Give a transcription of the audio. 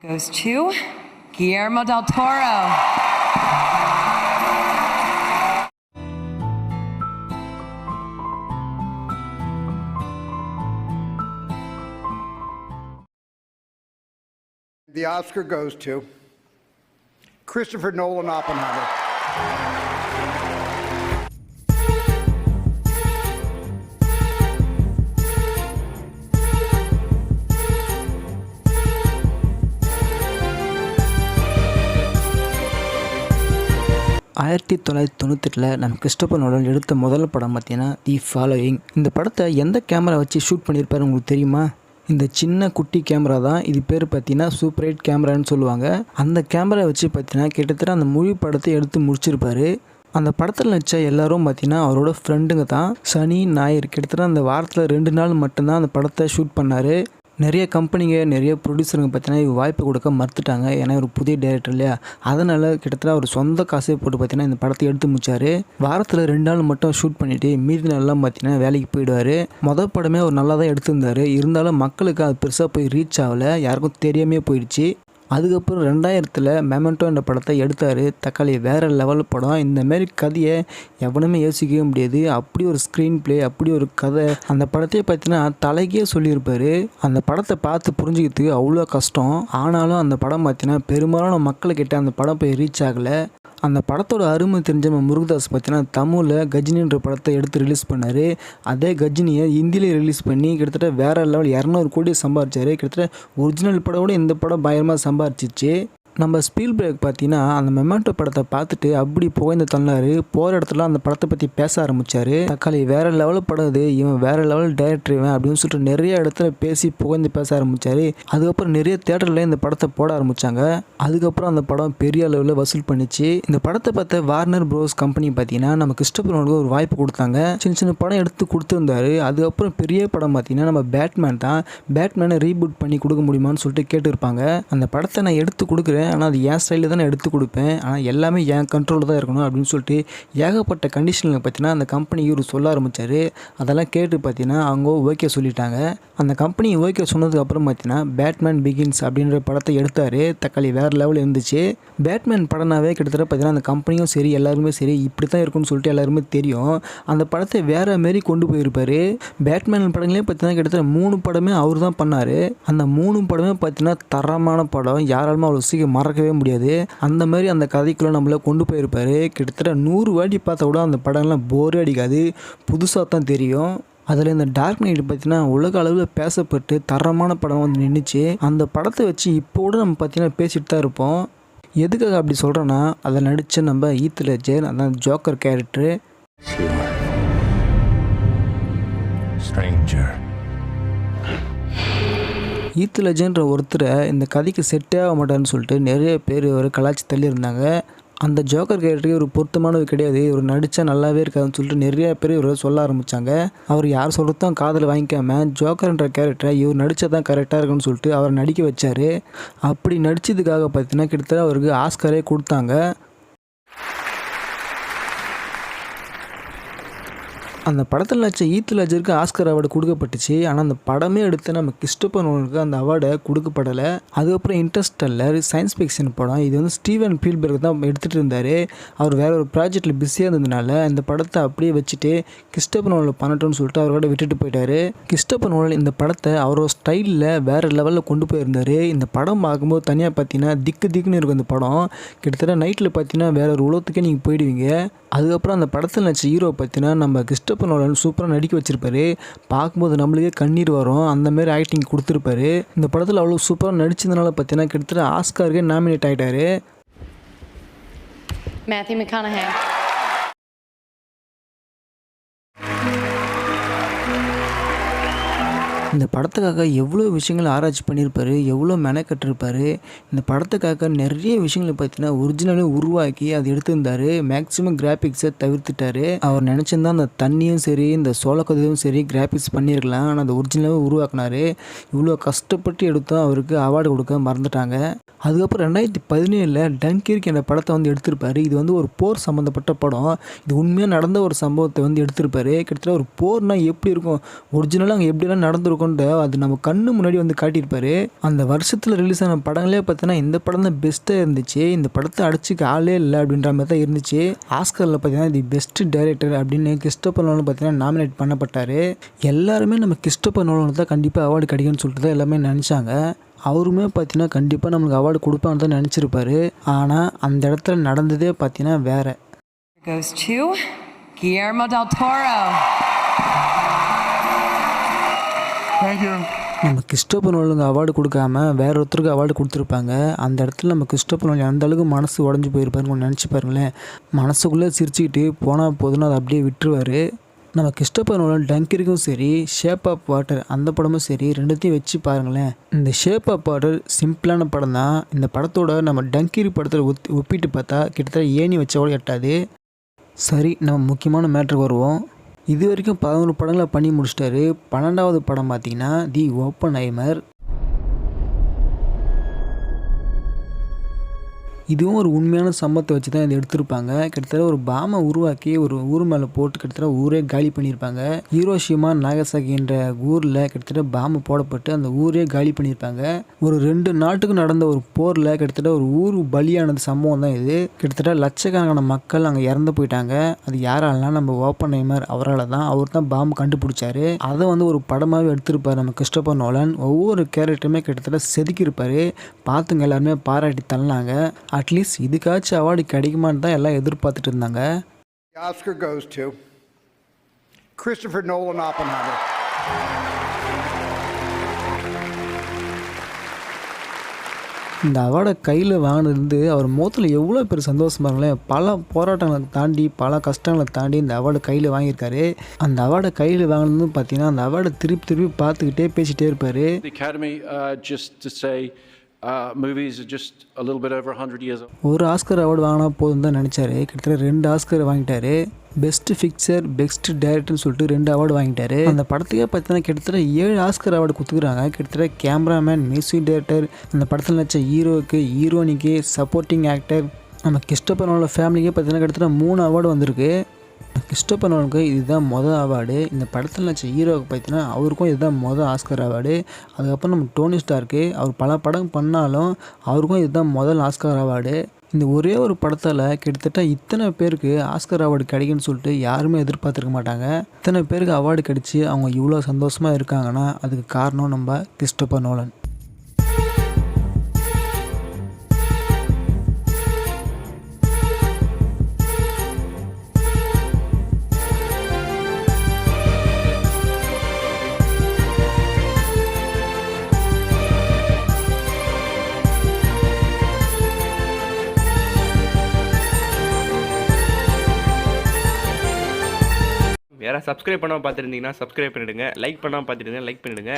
goes to Guillermo del Toro. The Oscar goes to Christopher Nolan Oppenheimer. ஆயிரத்தி தொள்ளாயிரத்தி தொண்ணூத்தெட்டில் நம்ம Christopher Nolan எடுத்த முதல் படம் பார்த்தீங்கன்னா தி ஃபாலோயிங் இந்த படத்தை எந்த கேமரா வச்சு ஷூட் பண்ணியிருப்பாரு உங்களுக்கு தெரியுமா? இந்த சின்ன குட்டி கேமரா தான். இது பேர் பார்த்தீங்கன்னா சூப்பர் எயிட் கேமரான்னு சொல்லுவாங்க. அந்த கேமரா வச்சு பார்த்தீங்கன்னா கிட்டத்தட்ட அந்த முழு படத்தை எடுத்து முடிச்சிருப்பாரு. அந்த படத்தில் நடித்த எல்லாரும் பார்த்தீங்கன்னா அவரோட ஃப்ரெண்டுங்க தான் சனி ஞாயிறு. கிட்டத்தட்ட அந்த வாரத்தில் ரெண்டு நாள் மட்டும்தான் அந்த படத்தை ஷூட் பண்ணார். நிறைய கம்பெனிங்க நிறைய ப்ரொடியூசருங்க பார்த்தீங்கன்னா வாய்ப்பு கொடுக்க மறுத்துட்டாங்க. ஏன்னா ஒரு புதிய டேரக்டர் இல்லையா? அதனால் கிட்டத்தட்ட அவர் சொந்த காசே போட்டு பார்த்தீங்கன்னா இந்த படத்தை எடுத்து முடிச்சார். வாரத்தில் ரெண்டு நாள் மட்டும் ஷூட் பண்ணிவிட்டு மீதி நாள்லாம் பார்த்தீங்கன்னா வேலைக்கு போயிடுவார். மொதல் படமே அவர் நல்லா தான் எடுத்திருந்தார். இருந்தாலும் மக்களுக்கு அது பெருசாக போய் ரீச் ஆகலை. யாருக்கும் தெரியாமே போயிடுச்சு. அதுக்கப்புறம் ரெண்டாயிரத்தில் மெமெண்டோ என்ற படத்தை எடுத்தார். தக்காளி வேறு லெவல் படம். இந்தமாரி கதையை எவனுமே யோசிக்கவே முடியாது. அப்படி ஒரு ஸ்க்ரீன் ப்ளே அப்படி ஒரு கதை. அந்த படத்தையே பார்த்தீங்கன்னா தலைக்கே சொல்லியிருப்பார். அந்த படத்தை பார்த்து புரிஞ்சுக்கிறதுக்கு அவ்வளோ கஷ்டம். ஆனாலும் அந்த படம் பார்த்தீங்கன்னா பெரும்பாலான மக்கள்கிட்ட அந்த படம் போய் ரீச் ஆகலை. அந்த படத்தோட அருமை தெரிஞ்ச நம்ம முருகதாஸ் பார்த்தீங்கன்னா தமிழில் கஜினின்ற படத்தை எடுத்து ரிலீஸ் பண்ணார். அதே கஜினியை ஹிந்தியில் ரிலீஸ் பண்ணி கிட்டத்தட்ட வேறு லெவல் இரநூறு கோடி சம்பாரிச்சார். கிட்டத்தட்ட ஒரிஜினல் படம் விட இந்த படம் பயங்கரமாக சம்பாரிச்சிச்சு. நம்ம ஸ்பீல் பிரேக் பார்த்தீங்கன்னா அந்த மெமெண்டோ படத்தை பார்த்துட்டு அப்படி புகைந்து தள்ளாரு. போகிற இடத்துல அந்த படத்தை பற்றி பேச ஆரம்பித்தார் தக்காளி வேற லெவலில் படம் இது இவன் வேறு லெவல் டைரக்டர் இவன் அப்படின்னு சொல்லிட்டு நிறைய இடத்துல பேசி புகைந்து பேச ஆரம்பிச்சாரு. அதுக்கப்புறம் நிறைய தேட்டரில் இந்த படத்தை போட ஆரம்பித்தாங்க அதுக்கப்புறம் அந்த படம் பெரிய அளவில் வசூல் பண்ணிச்சு. இந்த படத்தை பார்த்த வார்னர் ப்ரோஸ் கம்பெனி பார்த்தீங்கன்னா நம்ம கிறிஸ்டபுரனுக்கு ஒரு வாய்ப்பு கொடுத்தாங்க. சின்ன சின்ன படம் எடுத்து கொடுத்துருந்தாரு. அதுக்கப்புறம் பெரிய படம் பார்த்தீங்கன்னா நம்ம பேட்மேன் தான். பேட்மேனை ரீபூட் பண்ணி கொடுக்க முடியுமான்னு சொல்லிட்டு கேட்டிருப்பாங்க. அந்த படத்தை நான் எடுத்து கொடுக்குறேன். ஆனால் அது என் ஸ்டைலில் தான் எடுத்து கொடுப்பேன். ஆனால் எல்லாமே என் கண்ட்ரோலில் தான் இருக்கணும் அப்படின்னு சொல்லிட்டு ஏகப்பட்ட கண்டிஷனில் பார்த்தீங்கன்னா அந்த கம்பெனி இவர் சொல்ல ஆரம்பித்தார் அதெல்லாம் கேட்டு பார்த்தீங்கன்னா அவங்க ஓகே சொல்லிட்டாங்க. அந்த கம்பெனி ஓகே சொன்னதுக்கப்புறம் பார்த்தீங்கன்னா பேட்மேன் பிகின்ஸ் அப்படின்ற படத்தை எடுத்தார். தக்காளி வேறு லெவலில் இருந்துச்சு. பேட்மேன் படம்னாவே கிட்டத்தட்ட பார்த்தீங்கன்னா அந்த கம்பெனியும் சரி எல்லாருமே சரி இப்படி தான் இருக்கும்னு சொல்லிட்டு எல்லாருமே தெரியும். அந்த படத்தை வேறு மாரி கொண்டு போயிருப்பார். பேட்மேன் படங்களே பார்த்தீங்கன்னா கிட்டத்தட்ட மூணு படமே அவர் தான் பண்ணார். அந்த மூணு படமே பார்த்தீங்கன்னா தரமான படம். யாராலுமே அவ்வளோ சீக்கிரம் மறக்கவே முடியாது. அந்த மாதிரி அந்த கதைக்குள்ளே நம்மளை கொண்டு போயிருப்பார். கிட்டத்தட்ட நூறு வாட்டி பார்த்தா கூட அந்த படம்லாம் போரே அடிக்காது. புதுசாக தான் தெரியும். அதில் இந்த டார்க் நைட் பார்த்தீங்கன்னா உலக அளவில் பேசப்பட்டு தரமான படம் வந்து நின்றுச்சு அந்த படத்தை வச்சு இப்போ கூட நம்ம பார்த்தீங்கன்னா பேசிட்டு தான் இருப்போம். எதுக்காக அப்படி சொல்கிறேன்னா அதை நடித்த நம்ம ஈத் லெஜர் அதான் ஜோக்கர் கேரக்டரு Stranger. ஹீத் லெஜன்ற ஒருத்தரை இந்த கதைக்கு செட்டே ஆக மாட்டார்னு சொல்லிட்டு நிறைய பேர் இவர் கலாச்சி தள்ளியிருந்தாங்க. அந்த ஜோக்கர் கேரக்டருக்கு ஒரு பொருத்தமானது கிடையாது. இவர் நடித்தா நல்லாவே இருக்காதுன்னு சொல்லிட்டு நிறைய பேர் இவர் சொல்ல ஆரம்பித்தாங்க அவர் யார் சொல்கிறதும் காதில் வாங்கிக்காம ஜோக்கர்ன்ற கேரக்டரை இவர் நடித்தா தான் கரெக்டாக இருக்குன்னு சொல்லிட்டு அவரை நடிக்க வச்சார். அப்படி நடித்ததுக்காக பார்த்தீங்கன்னா கிட்டத்தட்ட அவருக்கு ஆஸ்கரே கொடுத்தாங்க. அந்த படத்தில் நடித்த ஈத் லஜருக்கு ஆஸ்கர் அவார்டு கொடுக்கப்பட்டுச்சு. ஆனால் அந்த படமே எடுத்து நம்ம கிறிஸ்டோபர் நோலனுக்கு அந்த அவார்டை கொடுக்கப்படலை. அதுக்கப்புறம் இன்ட்ரெஸ்டல்லர் சயின்ஸ் ஃபிக்ஷன் படம் இது வந்து ஸ்டீவன் பீல்பர்க் தான் எடுத்துகிட்டு இருந்தார். அவர் வேற ஒரு ப்ராஜெக்டில் பிஸியாக இருந்ததுனால இந்த படத்தை அப்படியே வச்சுட்டு கிறிஸ்டோபர் நோலில் பண்ணட்டும்னு சொல்லிட்டு அவரோட விட்டுட்டு போயிட்டார். கிறிஸ்டோபர் நோலன் இந்த படத்தை அவரோட ஸ்டைலில் வேறு லெவலில் கொண்டு போயிருந்தார். இந்த படம் பார்க்கும்போது தனியாக பார்த்தீங்கன்னா திக்கு திக்குன்னு இருக்கும் இந்த படம். கிட்டத்தட்ட நைட்டில் பார்த்தீங்கன்னா வேற ஒரு உலகத்துக்கே நீங்கள் போயிடுவீங்க. அதுக்கப்புறம் அந்த படத்தில் நடிச்ச ஹீரோ பார்த்தீங்கன்னா நம்ம கிறிஸ்டோபர் நோலன் சூப்பராக நடிக்க வச்சிருப்பாரு. பார்க்கும்போது நம்மளுக்கே கண்ணீர் வரும். அந்த மாதிரி ஆக்டிங் கொடுத்துருப்பாரு. இந்த படத்தில் அவ்வளோ சூப்பராக நடிச்சதுனால பார்த்தீங்கன்னா கிட்டத்தட்ட ஆஸ்காருக்கே நாமினேட் ஆகிட்டாரு Matthew McConaughey. இந்த படத்துக்காக எவ்வளோ விஷயங்கள் ஆராய்ச்சி பண்ணியிருப்பார் எவ்வளோ மெனக்கட்டிருப்பார் இந்த படத்துக்காக நிறைய விஷயங்களை பார்த்தீங்கன்னா ஒரிஜினலே உருவாக்கி அதை எடுத்திருந்தார். மேக்ஸிமம் கிராஃபிக்ஸை தவிர்த்துட்டாரு. அவர் நினச்சிருந்தா அந்த தண்ணியும் சரி இந்த சோளக்கதையும் சரி கிராஃபிக்ஸ் பண்ணியிருக்கலாம். ஆனால் அந்த ஒரிஜினலாகவே உருவாக்குனாரு. இவ்வளோ கஷ்டப்பட்டு எடுத்தோம் அவருக்கு அவார்டு கொடுக்க மறந்துட்டாங்க. அதுக்கப்புறம் ரெண்டாயிரத்தி பதினேழில் டன்கிர்க் என்ற படத்தை வந்து எடுத்திருப்பாரு. இது வந்து ஒரு போர் சம்மந்தப்பட்ட படம். இது உண்மையாக நடந்த ஒரு சம்பவத்தை வந்து எடுத்திருப்பாரு. கிட்டத்தட்ட ஒரு போர்னால் எப்படி இருக்கும்? ஒரிஜினலாக அங்கே எப்படிலாம் முதற்கொண்டு அது நம்ம கண்ணு முன்னாடி வந்து காட்டியிருப்பாரு. அந்த வருஷத்தில் ரிலீஸ் ஆன படங்களே பார்த்தீங்கன்னா இந்த படம் தான் பெஸ்ட்டாக இருந்துச்சு. இந்த படத்தை அடிச்சுக்க ஆளே இல்லை அப்படின்ற மாதிரி தான் இருந்துச்சு. ஆஸ்கரில் பார்த்தீங்கன்னா தி பெஸ்ட் டைரக்டர் அப்படின்னு கிறிஸ்டோபர் நோலன் பார்த்தீங்கன்னா நாமினேட் பண்ணப்பட்டார். எல்லாருமே நம்ம கிறிஸ்டோபர் நோலனுக்கு தான் கண்டிப்பாக அவார்டு கிடைக்கும்னு சொல்லிட்டு தான் எல்லாமே நினச்சாங்க. அவருமே பார்த்தீங்கன்னா கண்டிப்பாக நம்மளுக்கு அவார்டு கொடுப்பான்னு தான் நினச்சிருப்பாரு. ஆனால் அந்த இடத்துல நடந்ததே பார்த்தீங்கன்னா வேறு. Goes to Guillermo del Toro. Thank நம்ம கிறிஸ்டோபர் நோலுங்க அவார்டு கொடுக்காம வேற ஒருத்தருக்கு அவார்டு கொடுத்துருப்பாங்க. அந்த இடத்துல நம்ம கிறிஸ்டோபர் நோல் எந்த அளவுக்கு மனசு உடஞ்சி போயிருப்பாருன்னு நினச்சி பாருங்களேன். மனசுக்குள்ளே சிரிச்சுக்கிட்டு போனால் போதுன்னு அதை அப்படியே விட்டுருவார். நம்ம கிறிஸ்டபர் நோலன் டங்கிற்கும் சரி ஷேப் ஆஃப் வாட்டர் அந்த படமும் சரி ரெண்டுத்தையும் வச்சு பாருங்களேன். இந்த ஷேப் ஆஃப் வாட்டர் சிம்பிளான படம் தான். இந்த படத்தோட நம்ம டங்கிரி படத்தில் ஒப்பிட்டு பார்த்தா கிட்டத்தட்ட ஏணி வச்சவோட எட்டாது. சரி நம்ம முக்கியமான மேட்ருக்கு வருவோம். இது வரைக்கும் பதினோரு படங்களை பண்ணி முடிச்சிட்டாரு. பன்னெண்டாவது படம் பார்த்தீங்கன்னா தி ஓப்பன் ஐமர். இதுவும் ஒரு உண்மையான சம்பவத்தை வச்சு தான் இதை எடுத்திருப்பாங்க. கிட்டத்தட்ட ஒரு பாமை உருவாக்கி ஒரு ஊர் மேலே போட்டு கிட்டத்தட்ட ஊரே காலி பண்ணியிருப்பாங்க. ஹீரோஷிமா நாகசாகின்ற ஊரில் கிட்டத்தட்ட பாம்பு போடப்பட்டு அந்த ஊரே காலி பண்ணியிருப்பாங்க. ஒரு ரெண்டு நாட்டுக்கு நடந்த ஒரு போரில் கிட்டத்தட்ட ஒரு ஊர் பலியானது சம்பவம் தான் இது. கிட்டத்தட்ட லட்சக்கணக்கான மக்கள் அங்கே இறந்து போயிட்டாங்க. அது யாராலனா நம்ம ஓப்பன் நைமர் அவரால் தான். அவர் தான் பாம்பு கண்டுபிடிச்சாரு. அதை வந்து ஒரு படமாகவே எடுத்திருப்பார் நம்ம கிறிஸ்டபர் நோலன். ஒவ்வொரு கேரக்டருமே கிட்டத்தட்ட செதுக்கியிருப்பார். பார்த்துங்க எல்லாருமே பாராட்டி தள்ளினாங்க அட்லீஸ்ட் இதுக்காச்சும் அவார்டு கிடைக்குமான்னு தான் எல்லாம் எதிர்பார்த்துட்டு இருந்தாங்க. Oscar goes to Christopher Nolan Oppenheimer. இந்த அவார்டை கையில் வாங்கினது அவர் முகத்தில் எவ்வளோ பேர் சந்தோஷம் பாருங்களேன் பல போராட்டங்களை தாண்டி பல கஷ்டங்களை தாண்டி இந்த அவார்டை கையில் வாங்கியிருக்காரு. அந்த அவார்டை கையில் வாங்கினது பார்த்தீங்கன்னா அந்த அவார்டை திருப்பி திருப்பி பார்த்துக்கிட்டே பேசிகிட்டே இருப்பார். The ஜஸ்ட் uh, just 100 ஒரு ஆஸ்கர் அவார்டு வாங்கினா போதும் தான் நினச்சாரு. கிட்டத்தட்ட ரெண்டு ஆஸ்கர் வாங்கிட்டாரு. பெஸ்ட் பிக்சர் பெஸ்ட் டைரக்டர்னு சொல்லிட்டு ரெண்டு அவார்டு வாங்கிட்டாரு. அந்த படத்துக்கே பார்த்தீங்கன்னா கிட்டத்தட்ட ஏழு ஆஸ்கர் அவார்டு கொடுத்துக்குறாங்க கிட்டத்தட்ட கேமராமேன் மியூசிக் டைரக்டர் அந்த படத்தில் நடிச்ச ஹீரோவுக்கு ஹீரோனிக்கு சப்போர்ட்டிங் ஆக்டர் நம்ம கிறிஸ்டோபனோட ஃபேமிலிக்கே பார்த்தீங்கன்னா கிட்டத்தட்ட மூணு அவார்டு வந்திருக்கு. கிறிஸ்டோபனோனுக்கு இதுதான் மொதல் அவார்டு இந்த படத்தில் நடிச்ச ஹீரோவுக்கு பார்த்தீங்கன்னா அவருக்கும் இதுதான் மொதல் ஆஸ்கர் அவார்டு அதுக்கப்புறம் நம்ம டோனி ஸ்டார்க்கு அவர் பல படம் பண்ணாலும் அவருக்கும் இதுதான் முதல் ஆஸ்கர் அவார்டு இந்த ஒரே ஒரு படத்தால் கிட்டத்தட்ட இத்தனை பேருக்கு ஆஸ்கர் அவார்டு கிடைக்குன்னு சொல்லிட்டு யாருமே எதிர்பார்த்துருக்க மாட்டாங்க. இத்தனை பேருக்கு அவார்டு கிடைச்சி அவங்க இவ்வளோ சந்தோஷமாக இருக்காங்கன்னா அதுக்கு காரணம் நம்ம கிறிஸ்டோபர் நோலன். சப்ஸ்கிரைப் பண்ணாமல் பார்த்துருந்தீங்கன்னா சப்ஸ்கிரைப் பண்ணிடுங்க. லைக் பண்ணாமல் பார்த்துருந்தீங்கன்னா லைக் பண்ணிடுங்க.